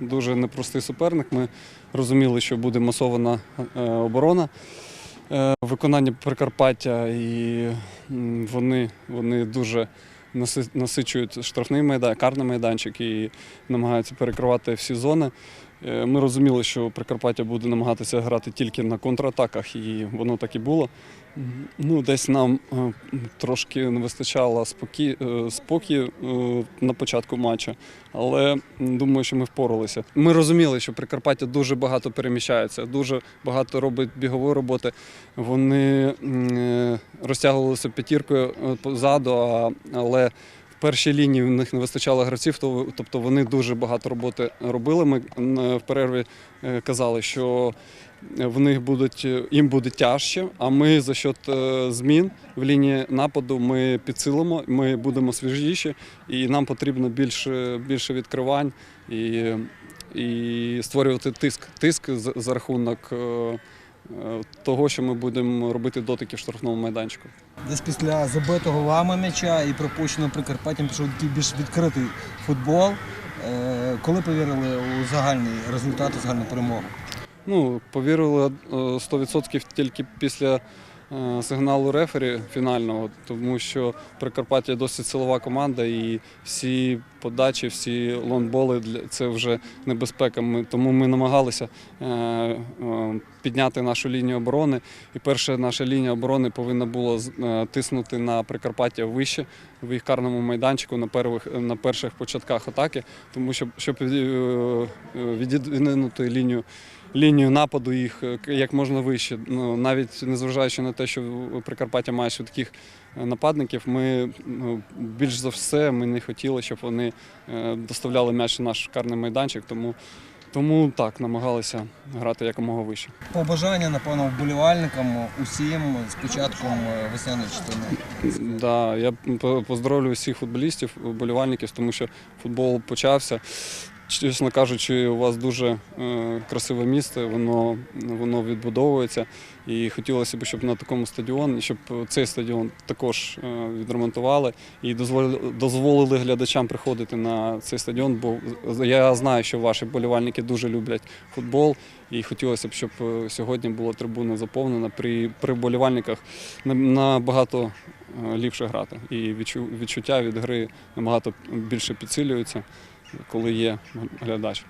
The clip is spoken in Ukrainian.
дуже непростий суперник. Ми розуміли, що буде масована е, оборона е, виконання Прикарпаття, і вони, вони дуже насичують штрафний майданчик, карний майданчик і намагаються перекривати всі зони. Е, Ми розуміли, що Прикарпаття буде намагатися грати тільки на контратаках, і воно так і було. Ну, десь нам е, трошки не вистачало е, е, на початку матчу, але думаю, що ми впоралися. Ми розуміли, що Прикарпаття дуже багато переміщається, дуже багато робить бігової роботи. Вони розтягувалися п'ятіркою позаду, але першій лінії в них не вистачало гравців, то- тобто вони дуже багато роботи робили. Ми в перерві е, казали, що в них будуть їм буде тяжче. А ми за счет е, змін в лінії нападу ми підсилимо, ми будемо свіжіші, і нам потрібно більше, більше відкривань і, і створювати тиск, тиск за, рахунок е, е, того, що ми будемо робити дотики в штрафному майданчику. Десь після забитого вами м'яча і пропущеного Прикарпаттям пішов такий більш відкритий футбол. Е, Коли повірили у загальний результат, у загальну перемогу? Ну, повірили е, 100% тільки після е, сигналу рефері фінального, тому що Прикарпаття досить силова команда, і всі подачі, всі лонболи для- це вже небезпека. Ми, тому ми намагалися е, е, підняти нашу лінію оборони. І перша наша лінія оборони повинна була е, тиснути на Прикарпаття вище в їх карному майданчику на первих на перших початках атаки, тому що щоб е, е, лінію лінію нападу їх е, як можна вище. Ну, навіть незважаючи на те, що Прикарпаття має швидких е, нападників, ми ну, більш за все ми не хотіли, щоб вони е, доставляли м'яч на наш карний майданчик. Тому, тому так намагалися грати якомога вище. Побажання, напевно, вболівальникам усім з початком весняної частини. Да, я по- поздоровлюю всіх футболістів, вболівальників, тому що футбол почався. Чесно кажучи, у вас дуже е, красиве місце, воно, воно відбудовується. І хотілося б, щоб на такому стадіоні, щоб цей стадіон також е, відремонтували і дозволили, глядачам приходити на цей стадіон, бо я знаю, що ваші вболівальники дуже люблять футбол. І хотілося б, щоб е, сьогодні була трибуна заповнена. При, при вболівальниках на- набагато ліпше грати. І відчу- відчуття від гри набагато більше підсилюються, коли є глядач.